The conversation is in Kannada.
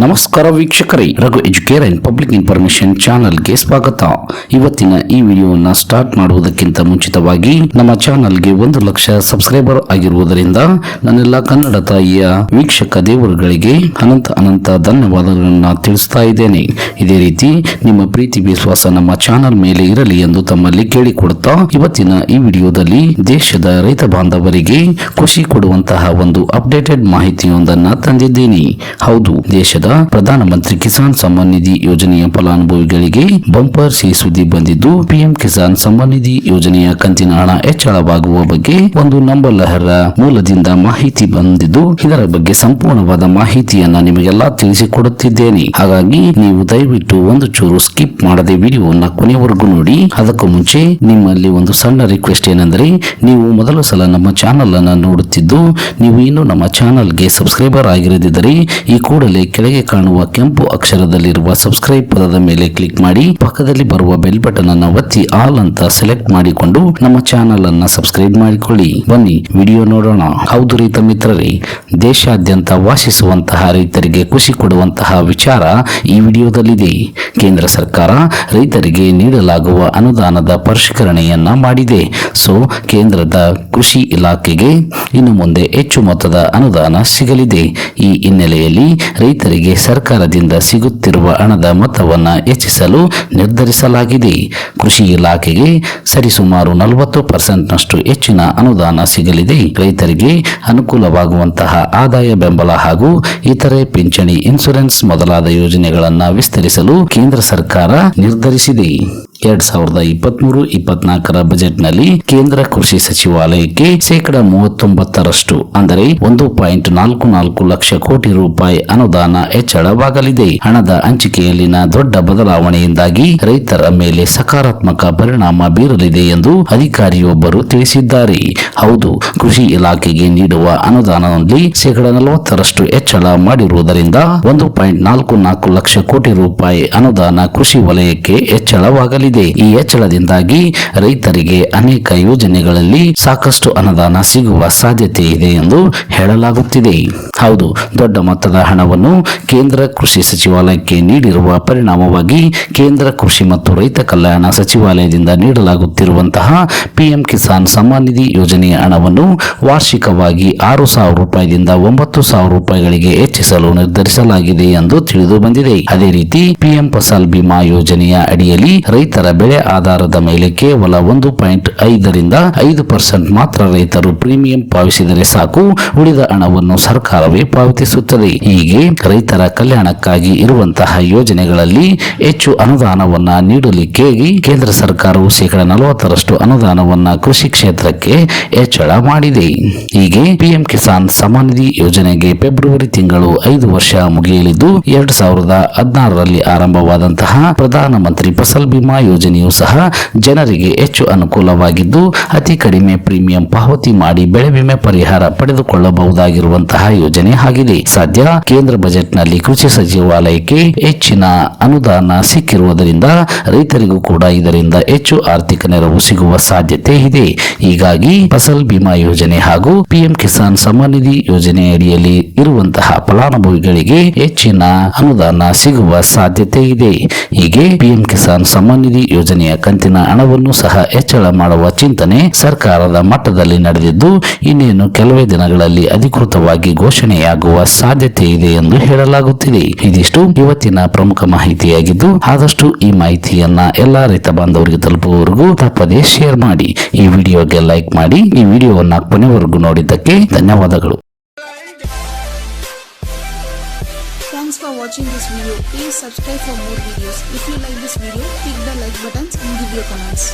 ನಮಸ್ಕಾರ ವೀಕ್ಷಕರೇ, Raghu educare and public information ಚಾನಲ್ಗೆ ಸ್ವಾಗತ. ಇವತ್ತಿನ ಈ ವಿಡಿಯೋವನ್ನ ಸ್ಟಾರ್ಟ್ ಮಾಡುವುದಕ್ಕಿಂತ ಮುಂಚಿತವಾಗಿ ನಮ್ಮ ಚಾನಲ್ಗೆ ಒಂದು ಲಕ್ಷ ಸಬ್ಸ್ಕ್ರೈಬರ್ ಆಗಿರುವುದರಿಂದ ನನ್ನೆಲ್ಲ ಕನ್ನಡ ತಾಯಿಯ ವೀಕ್ಷಕ ದೇವರುಗಳಿಗೆ ಅನಂತ ಅನಂತ ಧನ್ಯವಾದಗಳನ್ನು ತಿಳಿಸ್ತಾ ಇದ್ದೇನೆ. ಇದೇ ರೀತಿ ನಿಮ್ಮ ಪ್ರೀತಿ ವಿಶ್ವಾಸ ನಮ್ಮ ಚಾನಲ್ ಮೇಲೆ ಇರಲಿ ಎಂದು ತಮ್ಮಲ್ಲಿ ಕೇಳಿಕೊಡುತ್ತಾ ಇವತ್ತಿನ ಈ ವಿಡಿಯೋದಲ್ಲಿ ದೇಶದ ರೈತ ಬಾಂಧವರಿಗೆ ಖುಷಿ ಕೊಡುವಂತಹ ಒಂದು ಅಪ್ಡೇಟೆಡ್ ಮಾಹಿತಿಯೊಂದನ್ನ ತಂದಿದ್ದೀನಿ. ಹೌದು, ದೇಶದ ಪ್ರಧಾನಮಂತ್ರಿ ಕಿಸಾನ್ ಸಮ್ಮಾನ್ ನಿಧಿ ಯೋಜನೆಯ ಫಲಾನುಭವಿಗಳಿಗೆ ಬಂಪರ್ ಸಿ ಸುದ್ದಿ ಬಂದಿದ್ದು, ಪಿಎಂ ಕಿಸಾನ್ ಸಮ್ಮಾನ್ ನಿಧಿ ಯೋಜನೆಯ ಕಂತಿನ ಹಣ ಹೆಚ್ಚಳವಾಗುವ ಬಗ್ಗೆ ಒಂದು ನಂಬಲಹರ ಮೂಲದಿಂದ ಮಾಹಿತಿ ಬಂದಿದ್ದು, ಇದರ ಬಗ್ಗೆ ಸಂಪೂರ್ಣವಾದ ಮಾಹಿತಿಯನ್ನ ನಿಮಗೆಲ್ಲ ತಿಳಿಸಿಕೊಡುತ್ತಿದ್ದೇನೆ. ಹಾಗಾಗಿ ನೀವು ದಯವಿಟ್ಟು ಒಂದು ಚೂರು ಸ್ಕಿಪ್ ಮಾಡದೆ ವಿಡಿಯೋವನ್ನ ಕೊನೆವರೆಗೂ ನೋಡಿ. ಅದಕ್ಕೂ ಮುಂಚೆ ನಿಮ್ಮಲ್ಲಿ ಒಂದು ಸಣ್ಣ ರಿಕ್ವೆಸ್ಟ್ ಏನೆಂದರೆ, ನೀವು ಮೊದಲ ಸಲ ನಮ್ಮ ಚಾನಲ್ ಅನ್ನ ನೋಡುತ್ತಿದ್ದು, ನೀವು ಇನ್ನೂ ನಮ್ಮ ಚಾನಲ್ಗೆ ಸಬ್ಸ್ಕ್ರೈಬರ್ ಆಗಿರದಿದ್ದರೆ, ಈ ಕೂಡಲೇ ಕೆಳಗೆ ಕಾಣುವ ಕೆಂಪು ಅಕ್ಷರದಲ್ಲಿರುವ ಸಬ್ಸ್ಕ್ರೈಬ್ ಪದದ ಮೇಲೆ ಕ್ಲಿಕ್ ಮಾಡಿ, ಪಕ್ಕದಲ್ಲಿ ಬರುವ ಬೆಲ್ ಬಟನ್ ಅನ್ನು ಒತ್ತಿ ಆಲ್ ಅಂತ ಸೆಲೆಕ್ಟ್ ಮಾಡಿಕೊಂಡು ನಮ್ಮ ಚಾನಲ್ ಅನ್ನ ಸಬ್ಸ್ಕ್ರೈಬ್ ಮಾಡಿಕೊಳ್ಳಿ. ಬನ್ನಿ ವಿಡಿಯೋ ನೋಡೋಣ. ಹೌದು ರೈತ ಮಿತ್ರರೇ, ದೇಶಾದ್ಯಂತ ವಾಸಿಸುವಂತಹ ರೈತರಿಗೆ ಖುಷಿ ಕೊಡುವಂತಹ ವಿಚಾರ ಈ ವಿಡಿಯೋದಲ್ಲಿದೆ. ಕೇಂದ್ರ ಸರ್ಕಾರ ರೈತರಿಗೆ ನೀಡಲಾಗುವ ಅನುದಾನದ ಪರಿಷ್ಕರಣೆಯನ್ನ ಮಾಡಿದೆ. ಸೊ ಕೇಂದ್ರದ ಕೃಷಿ ಇಲಾಖೆಗೆ ಇನ್ನು ಮುಂದೆ ಹೆಚ್ಚು ಮೊತ್ತದ ಅನುದಾನ ಸಿಗಲಿದೆ. ಈ ಹಿನ್ನೆಲೆಯಲ್ಲಿ ರೈತರಿಗೆ ಸರ್ಕಾರದಿಂದ ಸಿಗುತ್ತಿರುವ ಹಣದ ಮೊತ್ತವನ್ನು ಹೆಚ್ಚಿಸಲು ನಿರ್ಧರಿಸಲಾಗಿದೆ. ಕೃಷಿ ಇಲಾಖೆಗೆ ಸರಿಸುಮಾರು ನಲವತ್ತು ಪರ್ಸೆಂಟ್ನಷ್ಟು ಹೆಚ್ಚಿನ ಅನುದಾನ ಸಿಗಲಿದೆ. ರೈತರಿಗೆ ಅನುಕೂಲವಾಗುವಂತಹ ಆದಾಯ ಬೆಂಬಲ ಹಾಗೂ ಇತರೆ ಪಿಂಚಣಿ, ಇನ್ಸೂರೆನ್ಸ್ ಮೊದಲಾದ ಯೋಜನೆಗಳನ್ನು ವಿಸ್ತರಿಸಲು ಕೇಂದ್ರ ಸರ್ಕಾರ ನಿರ್ಧರಿಸಿದೆ. ಎರಡ್ ಸಾವಿರದ ಇಪ್ಪತ್ಮೂರು ಇಪ್ಪತ್ನಾಲ್ಕರ ಬಜೆಟ್ನಲ್ಲಿ ಕೇಂದ್ರ ಕೃಷಿ ಸಚಿವಾಲಯಕ್ಕೆ ಶೇಕಡ ಮೂವತ್ತೊಂಬತ್ತರಷ್ಟು, ಅಂದರೆ ಒಂದು ಪಾಯಿಂಟ್ ನಾಲ್ಕು ನಾಲ್ಕು ಲಕ್ಷ ಕೋಟಿ ರೂಪಾಯಿ ಅನುದಾನ ಹೆಚ್ಚಳವಾಗಲಿದೆ. ಹಣದ ಹಂಚಿಕೆಯಲ್ಲಿನ ದೊಡ್ಡ ಬದಲಾವಣೆಯಿಂದಾಗಿ ರೈತರ ಮೇಲೆ ಸಕಾರಾತ್ಮಕ ಪರಿಣಾಮ ಬೀರಲಿದೆ ಎಂದು ಅಧಿಕಾರಿಯೊಬ್ಬರು ತಿಳಿಸಿದ್ದಾರೆ. ಹೌದು, ಕೃಷಿ ಇಲಾಖೆಗೆ ನೀಡುವ ಅನುದಾನದಲ್ಲಿ ಶೇಕಡ ನಲವತ್ತರಷ್ಟು ಹೆಚ್ಚಳ ಮಾಡಿರುವುದರಿಂದ ಒಂದು ಪಾಯಿಂಟ್ ನಾಲ್ಕು ನಾಲ್ಕು ಲಕ್ಷ ಕೋಟಿ ರೂಪಾಯಿ ಅನುದಾನ ಕೃಷಿ ವಲಯಕ್ಕೆ ಹೆಚ್ಚಳವಾಗಲಿದೆ. ಈ ಹೆಚ್ಚಳದಿಂದಾಗಿ ರೈತರಿಗೆ ಅನೇಕ ಯೋಜನೆಗಳಲ್ಲಿ ಸಾಕಷ್ಟು ಅನುದಾನ ಸಿಗುವ ಸಾಧ್ಯತೆ ಇದೆ ಎಂದು ಹೇಳಲಾಗುತ್ತಿದೆ. ಹೌದು, ದೊಡ್ಡ ಮೊತ್ತದ ಹಣವನ್ನು ಕೇಂದ್ರ ಕೃಷಿ ಸಚಿವಾಲಯಕ್ಕೆ ನೀಡಿರುವ ಪರಿಣಾಮವಾಗಿ ಕೇಂದ್ರ ಕೃಷಿ ಮತ್ತು ರೈತ ಕಲ್ಯಾಣ ಸಚಿವಾಲಯದಿಂದ ನೀಡಲಾಗುತ್ತಿರುವಂತಹ ಪಿಎಂ ಕಿಸಾನ್ ಸಮ್ಮಾನ್ ನಿಧಿ ಯೋಜನೆಯ ಹಣವನ್ನು ವಾರ್ಷಿಕವಾಗಿ ಆರು ಸಾವಿರ ರೂಪಾಯಿದಿಂದ ಒಂಬತ್ತು ಸಾವಿರ ರೂಪಾಯಿಗಳಿಗೆ ಹೆಚ್ಚಿಸಲು ನಿರ್ಧರಿಸಲಾಗಿದೆ ಎಂದು ತಿಳಿದು ಬಂದಿದೆ. ಅದೇ ರೀತಿ ಪಿಎಂ ಫಸಲ್ ಬಿಮಾ ಯೋಜನೆಯ ಅಡಿಯಲ್ಲಿ ರೈತರ ಬೆಳೆ ಆಧಾರದ ಮೇಲೆ ಕೇವಲ ಒಂದು ಪಾಯಿಂಟ್ ಐದರಿಂದ ಐದು ಪರ್ಸೆಂಟ್ ಮಾತ್ರ ರೈತರು ಪ್ರೀಮಿಯಂ ಪಾವತಿಸಿದರೆ ಸಾಕು, ಉಳಿದ ಹಣವನ್ನು ಸರ್ಕಾರವೇ ಪಾವತಿಸುತ್ತದೆ. ಹೀಗೆ ರೈತರ ಕಲ್ಯಾಣಕ್ಕಾಗಿ ಇರುವಂತಹ ಯೋಜನೆಗಳಲ್ಲಿ ಹೆಚ್ಚು ಅನುದಾನವನ್ನ ನೀಡಲಿಕ್ಕೆ ಕೇಂದ್ರ ಸರ್ಕಾರವು ಶೇಕಡ ನಲವತ್ತರಷ್ಟು ಅನುದಾನವನ್ನ ಕೃಷಿ ಕ್ಷೇತ್ರಕ್ಕೆ ಹೆಚ್ಚಳ ಮಾಡಿದೆ. ಹೀಗೆ ಪಿಎಂ ಕಿಸಾನ್ ಸಮಾನ ನಿಧಿ ಯೋಜನೆಗೆ ಫೆಬ್ರವರಿ ತಿಂಗಳು ಐದು ವರ್ಷ ಮುಗಿಯಲಿದ್ದು, ಎರಡು ಸಾವಿರದ ಹದಿನಾರರಲ್ಲಿ ಆರಂಭವಾದಂತಹ ಪ್ರಧಾನಮಂತ್ರಿ ಫಸಲ್ ಬಿಮಾ ಯೋಜನೆಯು ಸಹ ಜನರಿಗೆ ಹೆಚ್ಚು ಅನುಕೂಲವಾಗಿದ್ದು, ಅತಿ ಕಡಿಮೆ ಪ್ರೀಮಿಯಂ ಪಾವತಿ ಮಾಡಿ ಬೆಳೆ ವಿಮೆ ಪರಿಹಾರ ಪಡೆದುಕೊಳ್ಳಬಹುದಾಗಿರುವಂತಹ ಯೋಜನೆ ಆಗಿದೆ. ಸದ್ಯ ಕೇಂದ್ರ ಬಜೆಟ್ನಲ್ಲಿ ಕೃಷಿ ಸಚಿವಾಲಯಕ್ಕೆ ಹೆಚ್ಚಿನ ಅನುದಾನ ಸಿಕ್ಕಿರುವುದರಿಂದ ರೈತರಿಗೂ ಕೂಡ ಇದರಿಂದ ಹೆಚ್ಚು ಆರ್ಥಿಕ ನೆರವು ಸಿಗುವ ಸಾಧ್ಯತೆ ಇದೆ. ಹೀಗಾಗಿ ಫಸಲ್ ಬಿಮಾ ಯೋಜನೆ ಹಾಗೂ ಪಿಎಂ ಕಿಸಾನ್ ಸಮ್ಮಾನ್ ನಿಧಿ ಯೋಜನೆ ಅಡಿಯಲ್ಲಿ ಇರುವಂತಹ ಫಲಾನುಭವಿಗಳಿಗೆ ಹೆಚ್ಚಿನ ಅನುದಾನ ಸಿಗುವ ಸಾಧ್ಯತೆ ಇದೆ. ಹೀಗೆ ಪಿಎಂ ಕಿಸಾನ್ ಸಮ್ಮಾನ್ ನಿಧಿ ಯೋಜನೆಯ ಕಂತಿನ ಹಣವನ್ನು ಸಹ ಹೆಚ್ಚಳ ಮಾಡುವ ಚಿಂತನೆ ಸರ್ಕಾರದ ಮಟ್ಟದಲ್ಲಿ ನಡೆದಿದ್ದು, ಇನ್ನೇನು ಕೆಲವೇ ದಿನಗಳಲ್ಲಿ ಅಧಿಕೃತವಾಗಿ ಘೋಷಣೆಯಾಗುವ ಸಾಧ್ಯತೆ ಇದೆ ಎಂದು ಹೇಳಲಾಗುತ್ತಿದೆ ಇದಿಷ್ಟು ಇವತ್ತಿನ ಪ್ರಮುಖ ಮಾಹಿತಿಯಾಗಿದ್ದು ಆದಷ್ಟು ಈ ಮಾಹಿತಿಯನ್ನ ಎಲ್ಲಾ ರೈತ ಬಾಂಧವರಿಗೆ ತಲುಪುವವರೆಗೂ ತಪ್ಪದೇ ಶೇರ್ ಮಾಡಿ ಈ ವಿಡಿಯೋಗೆ ಲೈಕ್ ಮಾಡಿ ಈ ವಿಡಿಯೋವನ್ನು ಕೊನೆವರೆಗೂ ನೋಡಿದ್ದಕ್ಕೆ ಧನ್ಯವಾದಗಳು Thanks for watching this video. Please subscribe for more videos. If you like this video, click the like buttons and give your comments.